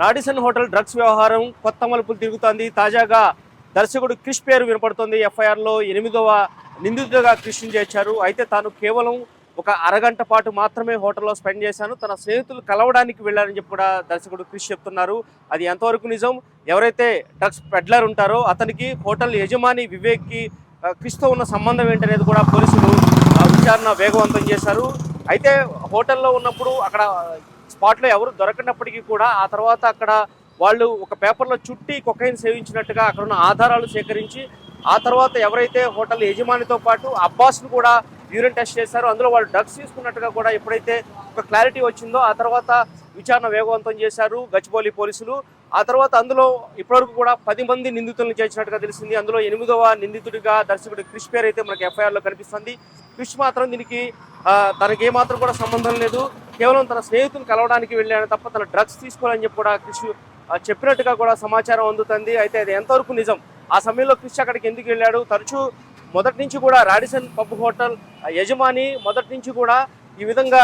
Radisson hotel drugs వ్యవహారం కొత్త మలుపులు తిరుగుతోంది. తాజాగా దర్శకుడు క్రిష్ పేరు వినపడుతోంది. ఎఫ్ఐఆర్లో ఎనిమిదవ నిందితుడిగా క్రిష్ని చేర్చారు. అయితే తాను కేవలం ఒక అరగంట పాటు మాత్రమే హోటల్లో స్పెండ్ చేశాను. తన స్నేహితులు కలవడానికి వెళ్ళారని చెప్పి కూడా దర్శకుడు క్రిష్ చెప్తున్నారు. అది ఎంతవరకు నిజం? ఎవరైతే డ్రగ్స్ పెడ్లర్ ఉంటారో అతనికి హోటల్ యజమాని వివేక్కి క్రిష్తో ఉన్న సంబంధం ఏంటనేది కూడా పోలీసులు విచారణ వేగవంతం చేశారు. అయితే హోటల్లో ఉన్నప్పుడు అక్కడ స్పాట్లో ఎవరు దొరకనప్పటికీ కూడా ఆ తర్వాత అక్కడ వాళ్ళు ఒక పేపర్లో చుట్టి కొకైన్ సేవించినట్టుగా అక్కడ ఉన్న ఆధారాలు సేకరించి ఆ తర్వాత ఎవరైతే హోటల్ యజమానితో పాటు అబ్బాస్ను కూడా యూరిన్ టెస్ట్ చేశారో అందులో వాళ్ళు డ్రగ్స్ తీసుకున్నట్టుగా కూడా ఎప్పుడైతే ఒక క్లారిటీ వచ్చిందో ఆ తర్వాత విచారణ వేగవంతం చేశారు గచ్చిబౌలి పోలీసులు. ఆ తర్వాత అందులో ఇప్పటివరకు కూడా పది మంది నిందితులను చేర్చినట్టుగా తెలిసింది. అందులో ఎనిమిదవ నిందితుడిగా దర్శకుడు క్రిష్ పేరు అయితే మనకి ఎఫ్ఐఆర్లో కనిపిస్తుంది. క్రిష్ మాత్రం దీనికి తనకి ఏమాత్రం కూడా సంబంధం లేదు. కేవలం తన స్నేహితులు కలవడానికి వెళ్ళాను తప్ప తన డ్రగ్స్ తీసుకోవాలని చెప్పి కూడా క్రిష్ చెప్పినట్టుగా కూడా సమాచారం అందుతుంది. అయితే అది ఎంతవరకు నిజం? ఆ సమయంలో క్రిష్ అక్కడికి ఎందుకు వెళ్ళాడు? తరచూ మొదటి నుంచి కూడా రాడిసన్ పబ్ హోటల్ యజమాని మొదటి నుంచి కూడా ఈ విధంగా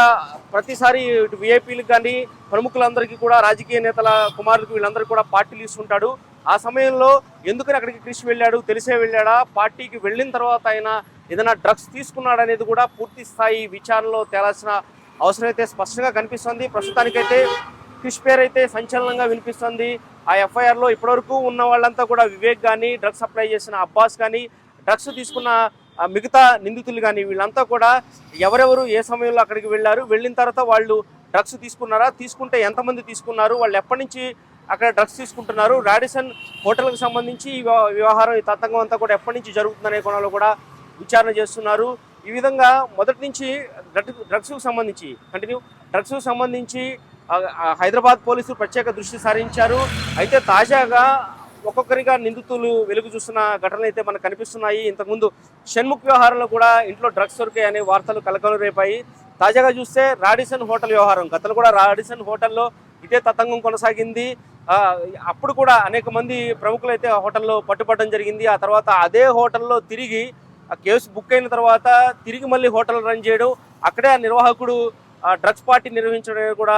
ప్రతిసారి ఇటు విఐపీలకు కానీ ప్రముఖులందరికీ కూడా రాజకీయ నేతల కుమారులకు వీళ్ళందరికీ కూడా పార్టీలు ఇస్తుంటాడు ఆ సమయంలో ఎందుకని అక్కడికి క్రిష్ వెళ్ళాడు? తెలిసే వెళ్ళాడా? పార్టీకి వెళ్ళిన తర్వాత ఆయన ఏదైనా డ్రగ్స్ తీసుకున్నాడనేది కూడా పూర్తి స్థాయి విచారణలో తేలాల్సిన అవసరం అయితే స్పష్టంగా కనిపిస్తుంది. ప్రస్తుతానికైతే క్రిష్ పేరు అయితే సంచలనంగా వినిపిస్తుంది. ఆ ఎఫ్ఐఆర్లో ఇప్పటివరకు ఉన్న వాళ్ళంతా కూడా వివేక్ కానీ డ్రగ్స్ సప్లై చేసిన అబ్బాస్ కానీ డ్రగ్స్ తీసుకున్న మిగతా నిందితులు కానీ వీళ్ళంతా కూడా ఎవరెవరు ఏ సమయంలో అక్కడికి వెళ్ళారు వెళ్ళిన తర్వాత వాళ్ళు డ్రగ్స్ తీసుకున్నారా తీసుకుంటే ఎంతమంది తీసుకున్నారు వాళ్ళు ఎప్పటి నుంచి అక్కడ డ్రగ్స్ తీసుకుంటున్నారు రాడిసన్ హోటల్కి సంబంధించి ఈ వ్యవహారం ఈ తతంగం అంతా కూడా ఎప్పటి నుంచి జరుగుతుందనే కోణంలో కూడా విచారణ చేస్తున్నారు. ఈ విధంగా మొదటి నుంచి డ్రగ్ డ్రగ్స్కు సంబంధించి కంటిన్యూ డ్రగ్స్కు సంబంధించి హైదరాబాద్ పోలీసులు ప్రత్యేక దృష్టి సారించారు. అయితే తాజాగా ఒక్కొక్కరిగా నిందితులు వెలుగు చూస్తున్న ఘటనలు అయితే మనకు కనిపిస్తున్నాయి. ఇంతకుముందు షణ్ముఖ్ వ్యవహారంలో కూడా ఇంట్లో డ్రగ్స్ దొరికాయి అనే వార్తలు కలకలం రేపాయి. తాజాగా చూస్తే రాడిసన్ హోటల్ వ్యవహారం గతంలో కూడా రాడిసన్ హోటల్లో ఇదే తతంగం కొనసాగింది. అప్పుడు కూడా అనేక మంది ప్రముఖులు అయితే ఆ హోటల్లో పట్టుబడడం జరిగింది. ఆ తర్వాత అదే హోటల్లో తిరిగి ఆ కేసు బుక్ అయిన తర్వాత తిరిగి మళ్ళీ హోటల్ రన్ చేయడం అక్కడే ఆ నిర్వాహకుడు ఆ డ్రగ్స్ పార్టీ నిర్వహించడం కూడా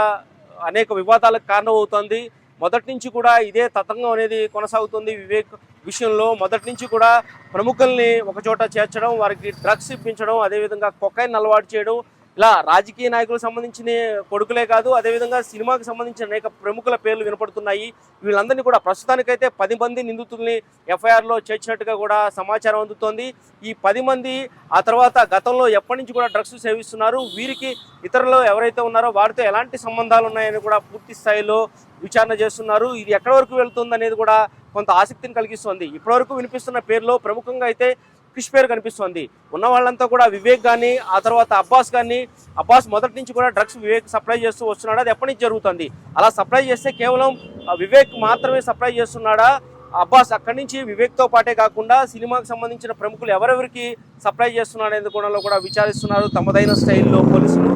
అనేక వివాదాలకు కారణమవుతోంది. మొదటి నుంచి కూడా ఇదే తతంగం అనేది కొనసాగుతుంది వివేక్ విషయంలో. మొదటి నుంచి కూడా ప్రముఖుల్ని ఒకచోట చేర్చడం వారికి డ్రగ్స్ ఇప్పించడం అదేవిధంగా కొకైన్ అలవాటు చేయడం ఇలా రాజకీయ నాయకులకు సంబంధించిన కొడుకులే కాదు అదేవిధంగా సినిమాకి సంబంధించిన అనేక ప్రముఖుల పేర్లు వినపడుతున్నాయి. వీళ్ళందరినీ కూడా ప్రస్తుతానికైతే పది మంది నిందితుల్ని ఎఫ్ఐఆర్లో చేర్చినట్టుగా కూడా సమాచారం అందుతోంది. ఈ పది మంది ఆ తర్వాత గతంలో ఎప్పటి నుంచి కూడా డ్రగ్స్ సేవిస్తున్నారు వీరికి ఇతరులు ఎవరైతే ఉన్నారో వారితో ఎలాంటి సంబంధాలు ఉన్నాయని కూడా పూర్తి స్థాయిలో విచారణ చేస్తున్నారు. ఇది ఎక్కడి వరకు వెళ్తుంది అనేది కూడా కొంత ఆసక్తిని కలిగిస్తుంది. ఇప్పటివరకు వినిపిస్తున్న పేర్లో ప్రముఖంగా అయితే క్రిష్ పేరు కనిపిస్తోంది. ఉన్న వాళ్ళంతా కూడా వివేక్ కానీ ఆ తర్వాత అబ్బాస్ కానీ అబ్బాస్ మొదటి నుంచి కూడా డ్రగ్స్ వివేక్ సప్లై చేస్తూ వస్తున్నాడు. అది ఎప్పటి నుంచి జరుగుతుంది? అలా సప్లై చేస్తే కేవలం వివేక్ మాత్రమే సప్లై చేస్తున్నాడా? అబ్బాస్ అక్కడి నుంచి వివేక్తో పాటే కాకుండా సినిమాకి సంబంధించిన ప్రముఖులు ఎవరెవరికి సప్లై చేస్తున్నాడు అనే కోణంలో కూడా విచారిస్తున్నారు. తమదైన స్టైల్లో పోలీసులు.